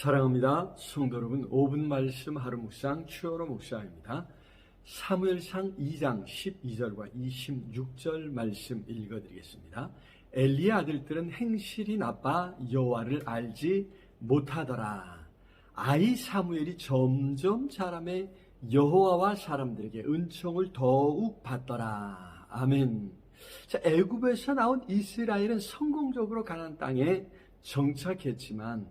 사랑합니다. 성도 여러분, 5분 말씀 하루 묵상 추어로 묵상입니다. 사무엘상 2장 12절과 26절 말씀 읽어드리겠습니다. 엘리의 아들들은 행실이 나빠 여호와를 알지 못하더라. 아이 사무엘이 점점 자라매 여호와와 사람들에게 은총을 더욱 받더라. 아멘. 자, 애굽에서 나온 이스라엘은 성공적으로 가나안 땅에 정착했지만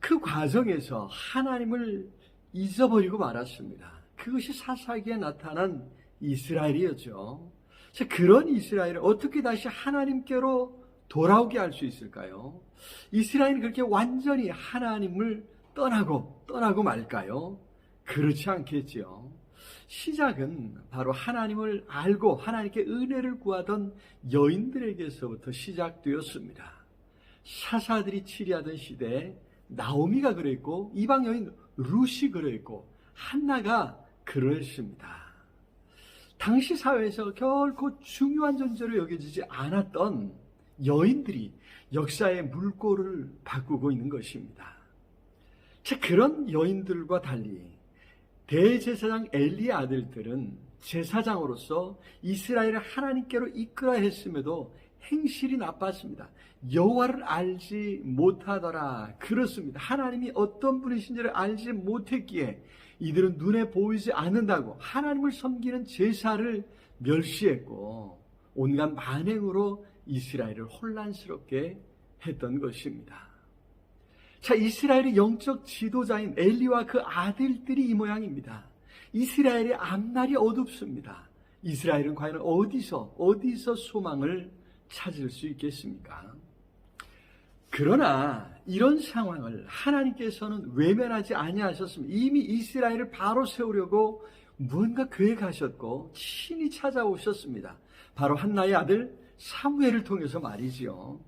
그 과정에서 하나님을 잊어버리고 말았습니다. 그것이 사사기에 나타난 이스라엘이었죠. 자, 그런 이스라엘을 어떻게 다시 하나님께로 돌아오게 할 수 있을까요? 이스라엘이 그렇게 완전히 하나님을 떠나고 떠나고 말까요? 그렇지 않겠지요. 시작은 바로 하나님을 알고 하나님께 은혜를 구하던 여인들에게서부터 시작되었습니다. 사사들이 치리하던 시대에 나오미가 그랬고 이방 여인 루시 그랬고 한나가 그랬습니다. 당시 사회에서 결코 중요한 존재로 여겨지지 않았던 여인들이 역사의 물꼬를 바꾸고 있는 것입니다. 자, 그런 여인들과 달리 대제사장 엘리의 아들들은 제사장으로서 이스라엘을 하나님께로 이끌어야 했음에도 행실이 나빴습니다. 여호와를 알지 못하더라. 그렇습니다. 하나님이 어떤 분이신지를 알지 못했기에 이들은 눈에 보이지 않는다고 하나님을 섬기는 제사를 멸시했고 온갖 만행으로 이스라엘을 혼란스럽게 했던 것입니다. 자, 이스라엘의 영적 지도자인 엘리와 그 아들들이 이 모양입니다. 이스라엘의 앞날이 어둡습니다. 이스라엘은 과연 어디서, 어디서 소망을 찾을 수 있겠습니까? 그러나 이런 상황을 하나님께서는 외면하지 아니하셨습니다. 이미 이스라엘을 바로 세우려고 무언가 계획하셨고 친히 찾아오셨습니다. 바로 한나의 아들 사무엘을 통해서 말이지요.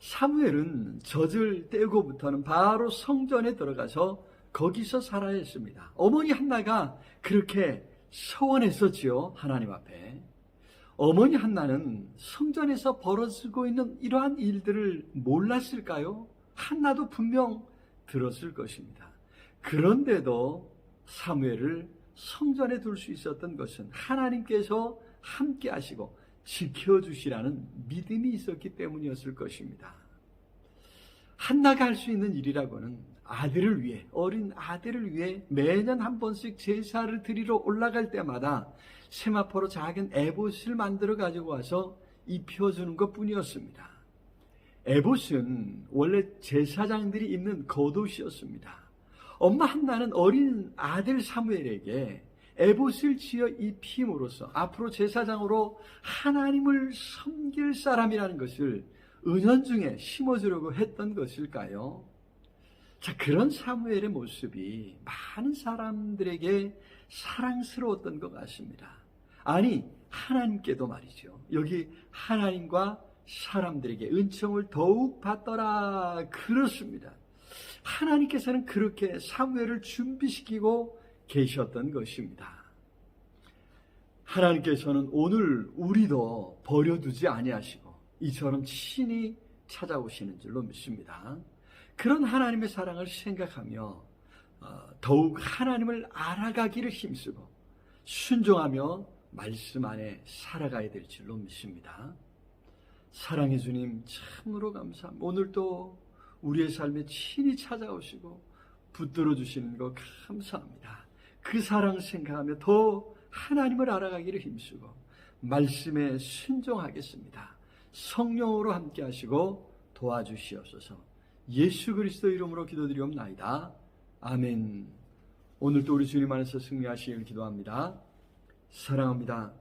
사무엘은 젖을 떼고부터는 바로 성전에 들어가서 거기서 살아야 했습니다. 어머니 한나가 그렇게 서원했었지요. 하나님 앞에. 어머니 한나는 성전에서 벌어지고 있는 이러한 일들을 몰랐을까요? 한나도 분명 들었을 것입니다. 그런데도 사무엘을 성전에 둘 수 있었던 것은 하나님께서 함께 하시고 지켜주시라는 믿음이 있었기 때문이었을 것입니다. 한나가 할 수 있는 일이라고는 아들을 위해, 어린 아들을 위해 매년 한 번씩 제사를 드리러 올라갈 때마다 세마포로 작은 에봇을 만들어 가지고 와서 입혀주는 것 뿐이었습니다. 에봇은 원래 제사장들이 입는 겉옷이었습니다. 엄마 한나는 어린 아들 사무엘에게 에봇을 지어 입힘으로써 앞으로 제사장으로 하나님을 섬길 사람이라는 것을 은연중에 심어주려고 했던 것일까요? 자, 그런 사무엘의 모습이 많은 사람들에게 사랑스러웠던 것 같습니다. 아니, 하나님께도 말이죠. 여기 하나님과 사람들에게 은총을 더욱 받더라. 그렇습니다. 하나님께서는 그렇게 사무엘을 준비시키고 계셨던 것입니다. 하나님께서는 오늘 우리도 버려두지 아니하시고 이처럼 친히 찾아오시는 줄로 믿습니다. 그런 하나님의 사랑을 생각하며 어, 더욱 하나님을 알아가기를 힘쓰고 순종하며 말씀 안에 살아가야 될 줄로 믿습니다. 사랑해 주님 참으로 감사합니다. 오늘도 우리의 삶에 친히 찾아오시고 붙들어 주시는 거 감사합니다. 그 사랑 생각하며 더 하나님을 알아가기를 힘쓰고 말씀에 순종하겠습니다. 성령으로 함께 하시고 도와주시옵소서. 예수 그리스도 이름으로 기도드리옵나이다. 아멘. 오늘도 우리 주님 안에서 승리하시길 기도합니다. 사랑합니다.